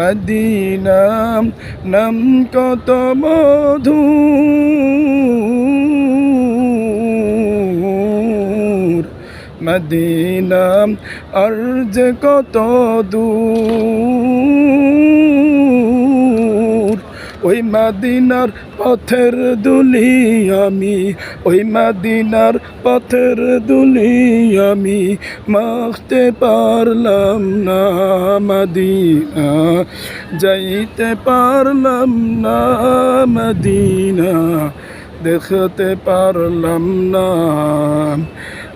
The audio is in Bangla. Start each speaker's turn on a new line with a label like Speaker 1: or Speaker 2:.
Speaker 1: মদিনা নাম কত মধু। মদিনা অর্জ কত দূর। ওই মাদিনার পথের দুলি আমি, ওই মাদিনার পথের দুলি আমি মাখতে পারলাম না মাদিনা, যাইতে পারলাম না মদিনা, দেখতে পারলাম না